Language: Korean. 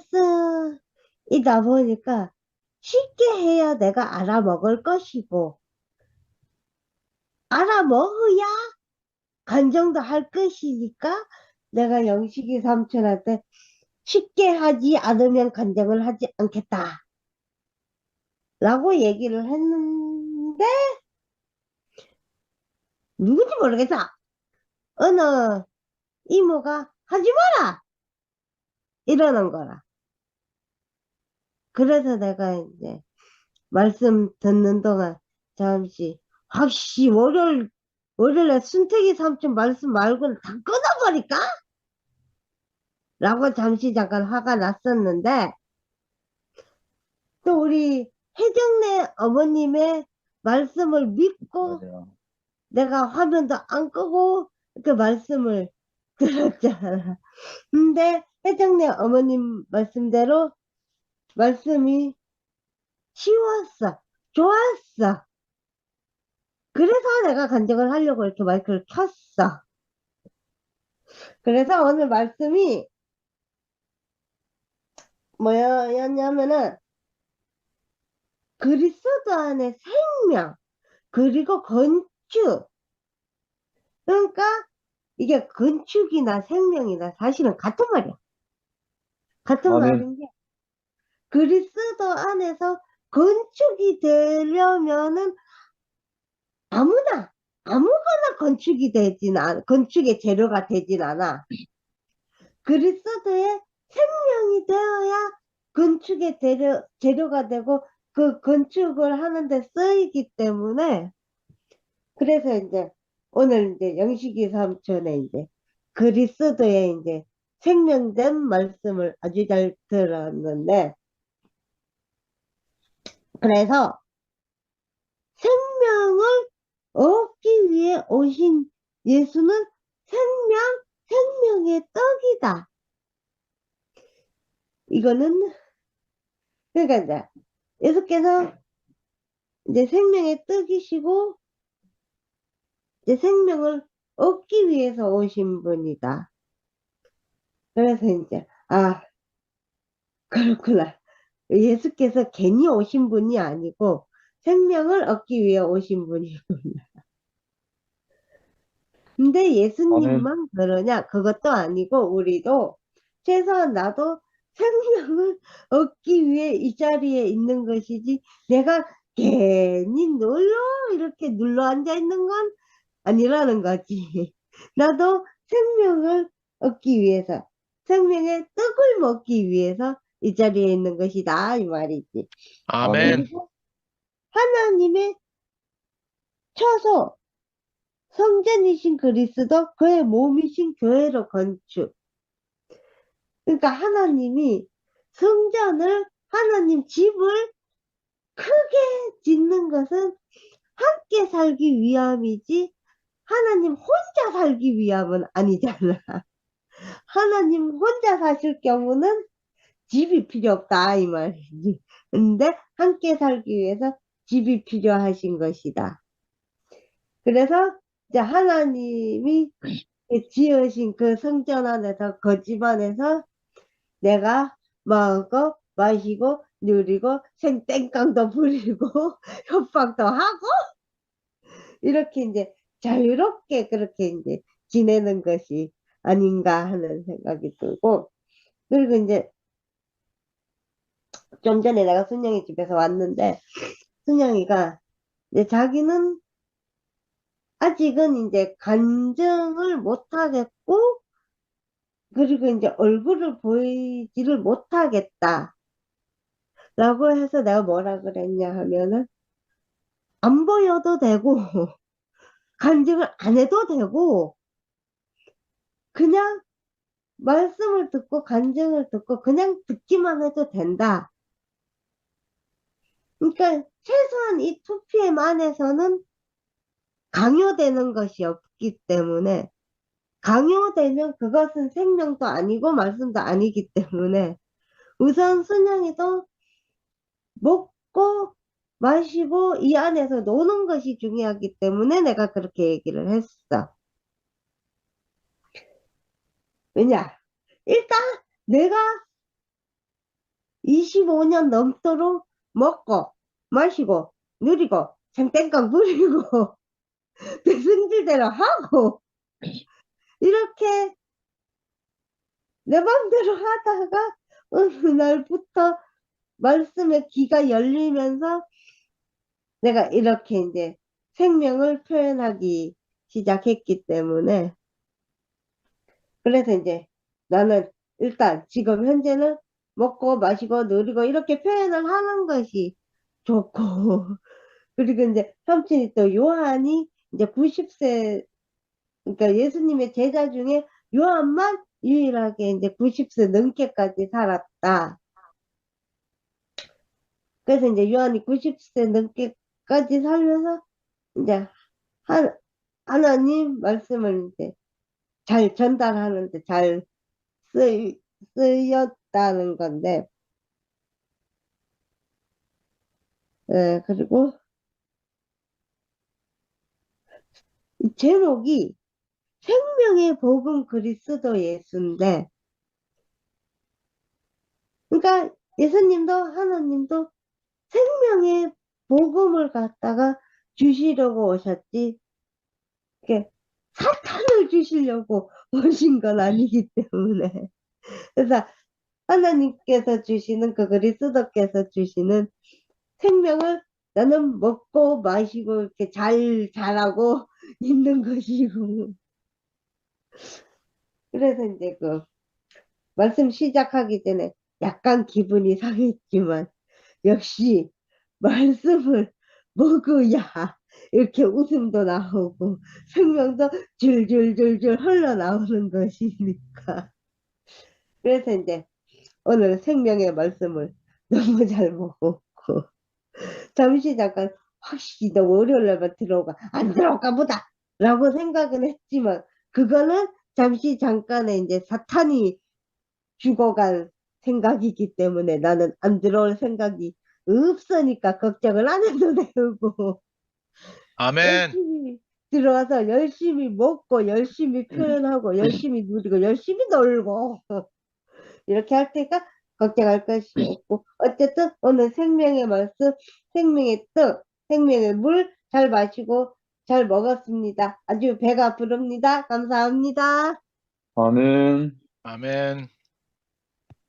말씀이다 보니까 쉽게 해야 내가 알아먹을 것이고, 알아먹어야 간정도 할 것이니까 내가 영식이 삼촌한테 쉽게 하지 않으면 간정을 하지 않겠다. 라고 얘기를 했는데, 누군지 모르겠어. 어느 이모가 하지 마라! 이러는 거라. 그래서 내가 이제 말씀 듣는 동안 잠시 확시 월요일 월요일에 순택이 삼촌 말씀 말고는 다 끊어버릴까? 라고 잠시 잠깐 화가 났었는데 또 우리 혜정네 어머님의 말씀을 믿고 맞아요. 내가 화면도 안 끄고 그 말씀을 들었잖아. 근데 혜정네 어머님 말씀대로 말씀이 쉬웠어. 좋았어. 그래서 내가 간증을 하려고 이렇게 마이크를 켰어. 그래서 오늘 말씀이 뭐였냐면은 그리스도 안에 생명 그리고 건축 그러니까 이게 건축이나 생명이나 사실은 같은 말이야. 같은 아멘. 말인 게 그리스도 안에서 건축이 되려면은 아무나 아무거나 건축이 되진 않아 건축의 재료가 되진 않아. 그리스도의 생명이 되어야 건축의 재료, 재료가 되고 그 건축을 하는데 쓰이기 때문에 그래서 이제 오늘 이제 영식이 삼촌의 이제 그리스도의 이제 생명된 말씀을 아주 잘 들었는데 그래서 생명을 얻기 위해 오신 예수는 생명, 생명의 떡이다. 이거는, 그러니까 이제, 예수께서 이제 생명의 떡이시고, 이제 생명을 얻기 위해서 오신 분이다. 그래서 이제, 아, 그렇구나. 예수께서 괜히 오신 분이 아니고, 생명을 얻기 위해 오신 분이구나. 근데 예수님만 그러냐? 그것도 아니고, 우리도, 최소한 나도 생명을 얻기 위해 이 자리에 있는 것이지, 내가 괜히 눌러, 이렇게 눌러 앉아 있는 건 아니라는 거지. 나도 생명을 얻기 위해서, 생명의 떡을 먹기 위해서 이 자리에 있는 것이다. 이 말이지. 아멘. 그리고 하나님의 처소, 성전이신 그리스도, 그의 몸이신 교회로 건축. 그러니까 하나님이 성전을, 하나님 집을 크게 짓는 것은 함께 살기 위함이지, 하나님 혼자 살기 위함은 아니잖아. 하나님 혼자 사실 경우는 집이 필요 없다, 이 말이지. 근데 함께 살기 위해서 집이 필요하신 것이다. 그래서 이제 하나님이 지으신 그 성전 안에서 그 집 안에서 내가 먹고 마시고 누리고 생땡깡도 부리고 협박도 하고 이렇게 이제 자유롭게 그렇게 이제 지내는 것이 아닌가 하는 생각이 들고 그리고 이제 좀 전에 내가 순영이 집에서 왔는데 순영이가 이제 자기는 아직은 이제 간증을 못 하겠고 그리고 이제 얼굴을 보이지를 못하겠다 라고 해서 내가 뭐라 그랬냐 하면은 안 보여도 되고 간증을 안 해도 되고 그냥 말씀을 듣고 간증을 듣고 그냥 듣기만 해도 된다. 그러니까 최소한 이 2PM 안에서는 강요되는 것이 없기 때문에 강요되면 그것은 생명도 아니고 말씀도 아니기 때문에 우선 순영이도 먹고 마시고 이 안에서 노는 것이 중요하기 때문에 내가 그렇게 얘기를 했어. 왜냐? 일단 내가 25년 넘도록 먹고 마시고 누리고 생땡깡 부리고 내 성질대로 하고 이렇게 내 맘대로 하다가 어느 날부터 말씀의 귀가 열리면서 내가 이렇게 이제 생명을 표현하기 시작했기 때문에 그래서 이제 나는 일단 지금 현재는 먹고 마시고 누리고 이렇게 표현을 하는 것이 좋고 그리고 이제 삼촌이 또 요한이 이제 90세 그러니까 예수님의 제자 중에 요한만 유일하게 이제 90세 넘게까지 살았다. 그래서 이제 요한이 90세 넘게까지 살면서 이제 하, 하나님 말씀을 이제 잘 전달하는데 잘 쓰, 쓰였 다는 건데, 예, 그리고 이 제목이 생명의 복음 그리스도 예수인데, 그러니까 예수님도 하나님도 생명의 복음을 갖다가 주시려고 오셨지, 이게 사탄을 주시려고 오신 건 아니기 때문에. 그래서 하나님께서 주시는 그 그리스도께서 주시는 생명을 나는 먹고 마시고 이렇게 잘 자라고 있는 것이고. 그래서 이제 그 말씀 시작하기 전에 약간 기분이 상했지만 역시 말씀을 먹어야 이렇게 웃음도 나오고 생명도 줄줄줄줄 흘러나오는 것이니까. 그래서 이제 오늘 생명의 말씀을 너무 잘 먹었고. 잠시 잠깐 확실히 너 월요일 날만 들어오가. 안 들어올까 보다! 라고 생각은 했지만 그거는 잠시 잠깐의 이제 사탄이 죽어간 생각이기 때문에 나는 안 들어올 생각이 없으니까 걱정을 안 해도 되고. 아멘. 열심히 들어와서 열심히 먹고 열심히 표현하고 열심히 누리고 열심히 놀고 이렇게 할 테니까 걱정할 것이 없고. 어쨌든 오늘 생명의 말씀 생명의 떡 생명의 물 잘 마시고 잘 먹었습니다. 아주 배가 부릅니다. 감사합니다. 아멘. 아멘.